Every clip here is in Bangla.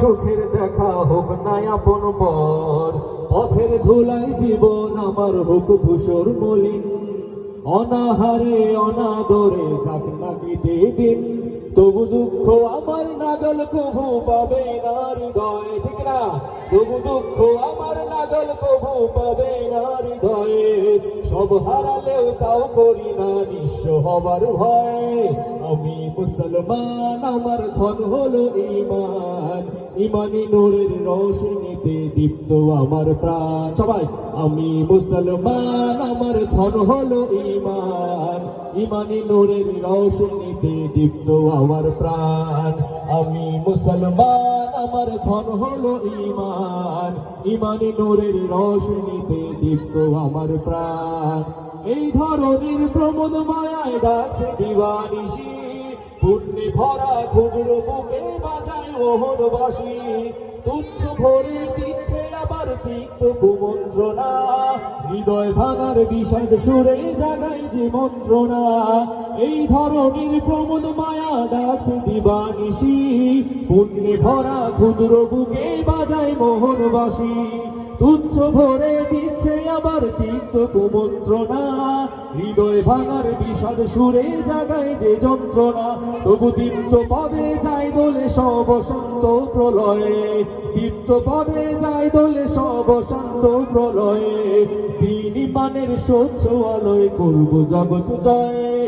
চোখের দেখা হোক নাই আপন পর। পথের ধুলাই জীবন আমার হোক ধূসর মলিন। অনাহারে, অনাদরে যাক না কেটে দিন। তবু দুঃখ আমার নাগল কভু পাবে না হৃদয়, ঠিক না? তবু দুঃখ আমার নাগল কভু পাবে না হৃদয়ে। সব হারালেও তাও করি না, নিঃস্ব হবার ভয়। আমি মুসলমান, আমার ধন হলো ইমান ইমানি নোরের রোশনীতে দীপ্ত আমার প্রাণ। সবাই, আমি মুসলমান, আমার ধন হলো ইমান ইমানি নোরের রোশনীতে দীপ্ত আমার প্রাণ। আমি মুসলমান, আমার ধন হলো ইমান ইমানি নূরের রোশনীতে দীপ্ত আমার প্রাণ। এই ধরনের প্রমোদ মায়ায় ডাকছে দিবানিশি। পুণ্যে ভরা ক্ষুদ্র বুকে বাজায় ওহর বাসি তুচ্ছ ভরে আবার তিক্ত হৃদয় ভাঙার বিষাদ সুরে জাগাই যে মন্ত্রণা। এই ধরনের প্রমোদ মায়া ডাকছে দিবানিশি। পুণ্যে ভরা ক্ষুদ্র বুকে বাজায় মোহনবাসী। তুচ্ছ ভরে আবার কুমন্ত্রণা হৃদয় ভাঙার বিষাদ সুরে জাগায় যে যন্ত্রণা, তবু দীপ্ত পদে যায় দোলে সব শান্ত প্রলয়ে, দীপ্ত পদে যায় দোলে সব শান্ত প্রলয়ে তিনি মানের স্বচ্ছ আলোয় করব জগৎ জয়।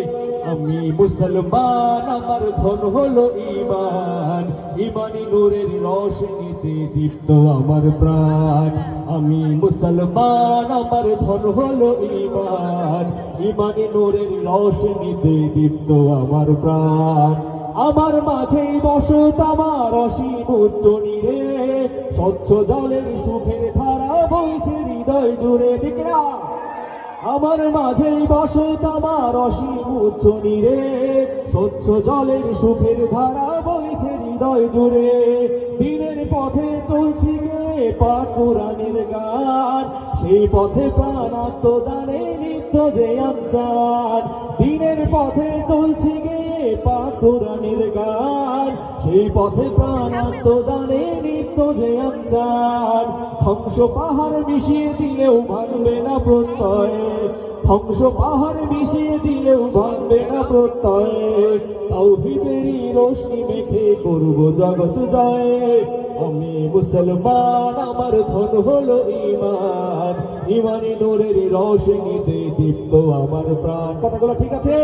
আমি মুসলমান, আমার ধন হলো ইমান ইমানি নূরের রোশনীতে দীপ্ত আমার প্রাণ। আমি মুসলমান, আমার ধন হলো ইমান ইমানি নূরের রোশনীতে দীপ্ত আমার প্রাণ। আমার মাঝে বসত আমার অসীম উচ্চ নীরে। স্বচ্ছ জলের সুখের ধারা বইছে হৃদয় জুড়ে না? আমার মাঝে বসে আমার অসীম উচ্চ নীরে। স্বচ্ছ জলের সুখের ধারা বইছে হৃদয় জুড়ে। দিনের পথে চলছি গে পাক কোরআনের গান। সেই পথে প্রাণ আত্মদানে নিত্য যে আমচান দিনের পথে চলছি গে পাক কোরআনের গান। সেই পথে প্রাণ আত্মদানে নিত্য যে আমচান ধ্বংস পাহাড় মিশিয়ে দিলেও ভাঙবে না প্রত্যয়। ধ্বংস পাহাড় মিশিয়ে দিলেও ভাঙবে না প্রত্যয়। তাওহিদেরই রোশনি মেখে করব জগৎ জয়। আমি মুসলমান, আমার ধন হলো ইমান ইমানি নূরের রোশনীতে দীপ্ত আমার প্রাণ। কথাগুলো ঠিক আছে?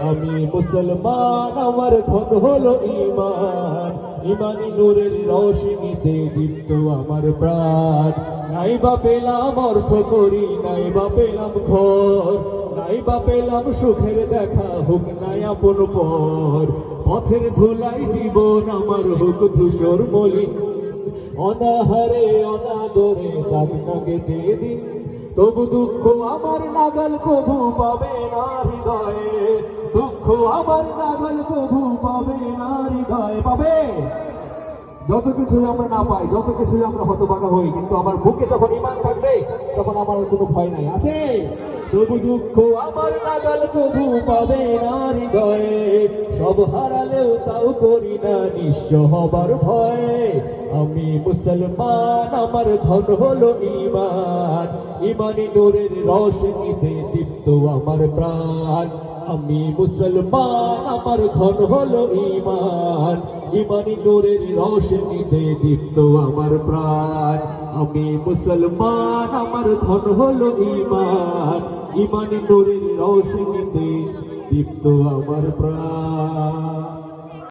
আমি মুসলমান, আমার ধন হলো ইমান ইমানি নূরের রোশনীতে দীপ্ত আমার প্রাণ। নাই বা পেলাম অর্থ করি, নাই বা পেলাম ঘর। নাই বা পেলাম সুখের দেখা হোক, নাই আপন পর। পথের ধুলাই জীবন আমার হোক ধূসর মলিন। অনাহারে, অনাদরে যাক না কেটে দিন। তবু দুঃখ আমার নাগাল কভু পাবে না হৃদয়ে। দুঃখ আমার নাগাল কভু পাবে না হৃদয়ে। পাবে? যত কিছু আমরা না পাই, যত কিছু আমরা হতবাকা হই, কিন্তু আমার বুকে যখন ইমান থাকবে, তখন আমার কোনো ভয় নাই। আছে? তবু দুঃখ আমার নাগাল কভু পাবে না হৃদয়ে। সব হারালেও তাও করি না, নিঃস্ব হবার ভয়। আমি মুসলমান, আমার ধন হলো ইমান ইমানি নূরের রোশনীতে দীপ্ত আমার প্রাণ। আমি মুসলমান, আমার ধন হলো ইমান ইমানি নূরের রোশনীতে দীপ্ত আমার প্রাণ। আমি মুসলমান, আমার ধন হলো ইমান ইমানি নূরের রোশনীতে দীপ্ত আমার প্রাণ।